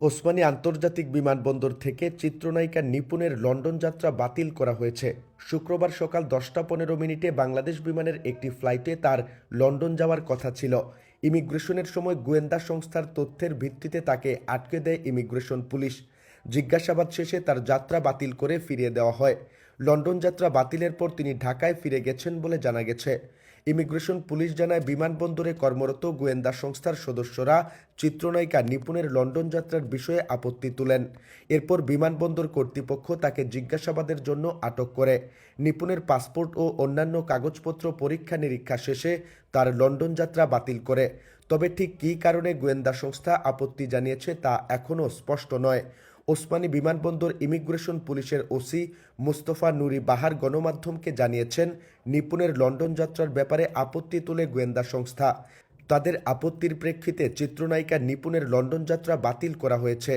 ওসমানী আন্তর্জাতিক বিমানবন্দর থেকে চিত্রনায়িকা নিপুণের লন্ডন যাত্রা বাতিল করা হয়েছে। শুক্রবার সকাল দশটা পনেরো মিনিটে বাংলাদেশ বিমানের একটি ফ্লাইটে তার লন্ডন যাওয়ার কথা ছিল। ইমিগ্রেশনের সময় গোয়েন্দা সংস্থার তথ্যের ভিত্তিতে তাকে আটকে দেয় ইমিগ্রেশন পুলিশ। জিজ্ঞাসাবাদ শেষে তার যাত্রা বাতিল করে ফিরিয়ে দেওয়া হয়। লন্ডন যাত্রা বাতিলের পর তিনি ঢাকায় ফিরে গেছেন বলে জানা গেছে। ইমিগ্রেশন পুলিশ জানায়, বিমানবন্দরে কর্মরত গোয়েন্দা সংস্থার সদস্যরা চিত্রনায়িকা নিপুণের লন্ডন যাত্রার বিষয়ে আপত্তি তুলেন। এরপর বিমানবন্দর কর্তৃপক্ষ তাকে জিজ্ঞাসাবাদের জন্য আটক করে। নিপুণের পাসপোর্ট ও অন্যান্য কাগজপত্র পরীক্ষা নিরীক্ষা শেষে তার লন্ডন যাত্রা বাতিল করে। তবে ঠিক কী কারণে গোয়েন্দা সংস্থা আপত্তি জানিয়েছে তা এখনও স্পষ্ট নয়। ওসমানী বিমানবন্দর ইমিগ্রেশন পুলিশের ওসি মুস্তফা নুরি বাহার গণমাধ্যমকে জানিয়েছেন, নিপুণের লন্ডন যাত্রার ব্যাপারে আপত্তি তুলে গোয়েন্দা সংস্থা। তাদের আপত্তির প্রেক্ষিতে চিত্রনায়িকা নিপুণের লন্ডন যাত্রা বাতিল করা হয়েছে।